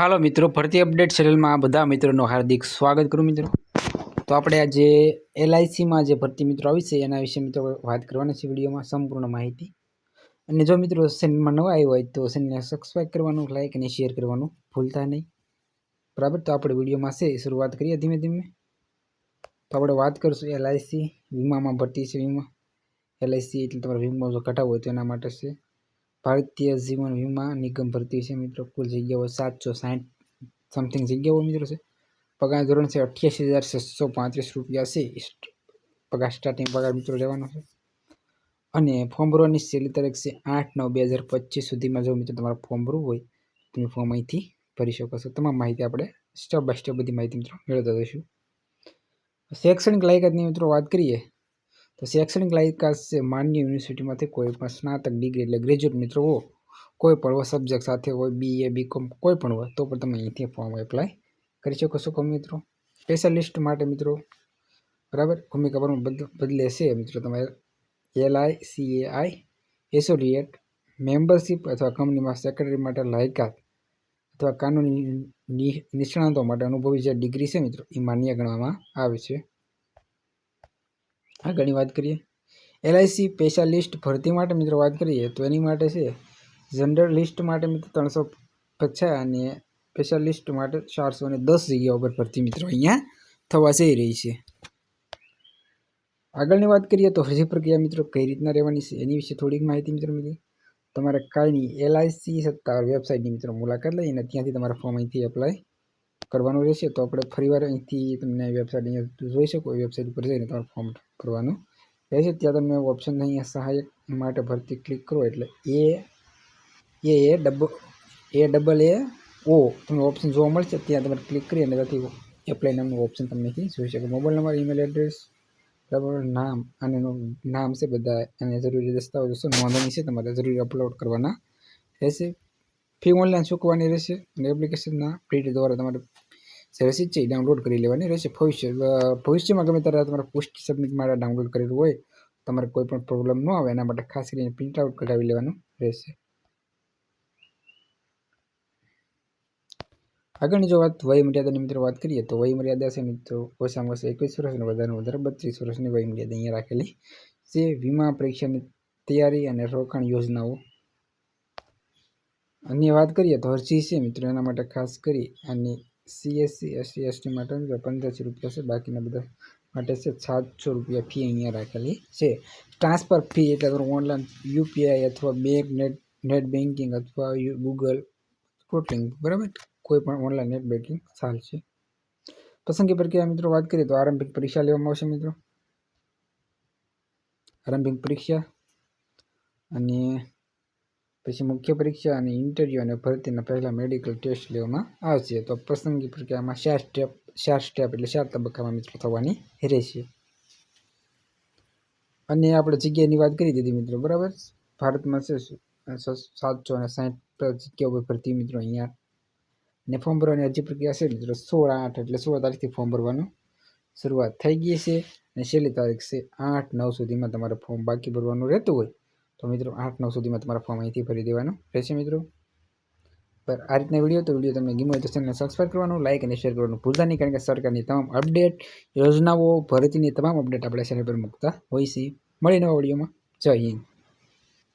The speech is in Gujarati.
હાલો મિત્રો ભરતી અપડેટ ચેનલમાં બધા મિત્રોનું હાર્દિક સ્વાગત કરું મિત્રો. તો આપણે આજે એલઆઈસીમાં જે ભરતી મિત્રો આવી છે, એના વિશે મિત્રો વાત કરવાના છે વિડીયોમાં સંપૂર્ણ માહિતી. અને જો મિત્રો ચેનલમાં નવા આવ્યો હોય તો ચેનલને સબસ્ક્રાઈબ કરવાનું લાઈક અને શેર કરવાનું ભૂલતા નહીં. બરાબર? તો આપણે વિડીયોમાં છે, શરૂઆત કરીએ ધીમે ધીમે. તો આપણે વાત કરીશું એલઆઈસી વીમામાં ભરતી છે વીમા. એલઆઈસી એટલે તમારો વીમો જો કઢાવવો હોય તો એના માટે છે. ભારતીય જીવન વીમા નિગમ ભરતી છે મિત્રો. કુલ જગ્યાઓ સાતસો સાઠ સમથિંગ જગ્યાઓ મિત્રો છે. પગાર ધોરણ છે અઠ્યાસી હજાર છસો પાંત્રીસ રૂપિયા છે. પગાર સ્ટાર્ટિંગ પગાર મિત્રો રહેવાનો છે. અને ફોર્મ ભરવાની છેલ્લી તારીખ છે આઠ નવ બે હજાર પચીસ સુધીમાં જો મિત્રો તમારે ફોર્મ ભરવું હોય, તમે ફોર્મ અહીંથી ભરી શકો છો. તમામ માહિતી આપણે સ્ટેપ બાય સ્ટેપ બધી માહિતી મિત્રો મેળવતા જઈશું. શૈક્ષણિક લાયકાતની મિત્રો વાત કરીએ તો શૈક્ષણિક લાયકાત માન્ય યુનિવર્સિટીમાંથી કોઈ પણ સ્નાતક ડિગ્રી એટલે ગ્રેજ્યુએટ મિત્રો હો, કોઈ પણ સબ્જેક્ટ સાથે હોય બી એ બી કોમ કોઈ પણ હોય, તો પણ તમે અહીંથી ફોર્મ એપ્લાય કરી શકો છો કમ મિત્રો. સ્પેશિયાલિસ્ટ માટે મિત્રો, બરાબર? ભૂમિકા પર બદ- બદલે છે મિત્રો તમારે L I C A I associate membership અથવા કંપનીમાં સેક્રેટરી માટે લાયકાત અથવા કાનૂની નિષ્ણાતો માટે અનુભવી જે ડિગ્રી છે મિત્રો, એ માન્ય ગણવામાં આવે છે. આગળની વાત કરીએ. એલઆઈસી સ્પેશિયાલિસ્ટ ભરતી માટે મિત્રો વાત કરીએ તો એની માટે છે જનરલ લિસ્ટ માટે મિત્રો ત્રણસો પચાસ અને સ્પેશિયાલિસ્ટ માટે ચારસો અને દસ જગ્યાઓ પર ભરતી મિત્રો અહીંયા થવા જઈ રહી છે. આગળની વાત કરીએ તો હજી પ્રક્રિયા મિત્રો કઈ રીતના રહેવાની છે એની વિશે થોડીક માહિતી મિત્રો મળી. તમારે કાંઈ નહીં એલઆઈસી સત્તાવાર વેબસાઇટની મિત્રો મુલાકાત લઈને ત્યાંથી તમારા ફોર્મ અહીંથી એપ્લાય કરવાનું રહેશે, તો આપણે ફરીવાર અહીંથી તમને વેબસાઇટ અહીંયા જોઈ શકો, એ વેબસાઇટ ઉપર જઈને તમારે ફોર્મ ભરવાનું રહેશે. ત્યાં તમે ઓપ્શન અહીંયા સહાયક માટે ભરતી ક્લિક કરો, એટલે એ એ એ ડબલ એ ડબલ એ, ઓ તમને ઓપ્શન જોવા મળશે. ત્યાં તમારે ક્લિક કરી અને ત્યાંથી એપ્લાય નામનું ઓપ્શન અહીંથી જોઈ શકો. મોબાઈલ નંબર ઈમેલ એડ્રેસ બરાબર, નામ અને એનું નામ છે બધા અને જરૂરી દસ્તાવેજો છે, નોંધણી છે, તમારે જરૂરી અપલોડ કરવાના રહેશે. ફી ઓનલાઈન ચૂકવવાની રહેશે અને એપ્લિકેશનના પ્રિન્ટ દ્વારા તમારે રસીદ છે, એ ડાઉનલોડ કરી લેવાની રહેશે. ભવિષ્ય ભવિષ્યમાં ગમે ત્યારે તમારે પોસ્ટ સબમિટ માટે ડાઉનલોડ કરેલું હોય, તમારે કોઈ પણ પ્રોબ્લેમ ન આવે, એના માટે ખાસ કરીને પ્રિન્ટ આઉટ કઢાવી લેવાનું રહેશે. આગળની જો વાત વય મર્યાદાની મિત્રો વાત કરીએ, તો વય મર્યાદા છે મિત્રો, ઓછામાં ઓછા એકવીસ વર્ષને વધારે વધારે બત્રીસ વર્ષની વયમર્યાદા અહીંયા રાખેલી જે વીમા પરીક્ષાની તૈયારી અને રોકાણ યોજનાઓ. અન્ય વાત કરીએ તો અરજી છે મિત્રો, એના માટે ખાસ કરી અને સીએસસી એસસી એસટી માટે પંદરસો રૂપિયા છે, બાકીના બધા માટે છે સાતસો રૂપિયા ફી અહીંયા રાખેલી છે. ટ્રાન્સફર ફી એટલે તમે ઓનલાઈન યુપીઆઈ અથવા બેંક નેટ નેટ બેન્કિંગ અથવા ગૂગલ કોટલિંગ બરાબર? કોઈ પણ ઓનલાઈન નેટ બેન્કિંગ ચાલશે પસંદગી પ્રક્રિયા મિત્રો વાત કરીએ તો આરંભિક પરીક્ષા લેવામાં આવશે મિત્રો. આરંભિક પરીક્ષા અને પછી મુખ્ય પરીક્ષા અને ઇન્ટરવ્યૂ અને ભરતીના પહેલાં મેડિકલ ટેસ્ટ લેવામાં આવશે. તો પસંદગી પ્રક્રિયામાં ચાર સ્ટેપ ચાર સ્ટેપ એટલે ચાર તબક્કામાં મિત્રો થવાની રહેશે. અને આપણે જગ્યાની વાત કરી દીધી મિત્રો, બરાબર? ભારતમાં છે સાતસો અને સાઠ જગ્યાઓ પર ભરતી મિત્રો અહીંયા. ને ફોર્મ ભરવાની અરજી પ્રક્રિયા છે મિત્રો, સોળ આઠ એટલે સોળ તારીખથી ફોર્મ ભરવાનું શરૂઆત થઈ ગઈ છે. અને છેલ્લી તારીખ છે આઠ નવ સુધીમાં તમારે ફોર્મ બાકી ભરવાનું રહેતું હોય. તો મિત્રો આઠ, નવ સુધીમાં તમારા ફોર્મ અહીંથી ભરી દેવાનું રહેશે મિત્રો. પર આ રીતના વીડિયો તો વીડિયો તમને ગમ્યો હોય તો ચેનલને સબસ્ક્રાઈબ કરવાનું લાઇક અને શેર કરવાનું ભૂલતા નહીં, કારણ કે સરકારની તમામ અપડેટ યોજનાઓ, ભરતીની તમામ અપડેટ આપણે ચેનલ પર મૂકતા હોય છે. મળીને વિડીયોમાં જય હિન્દ.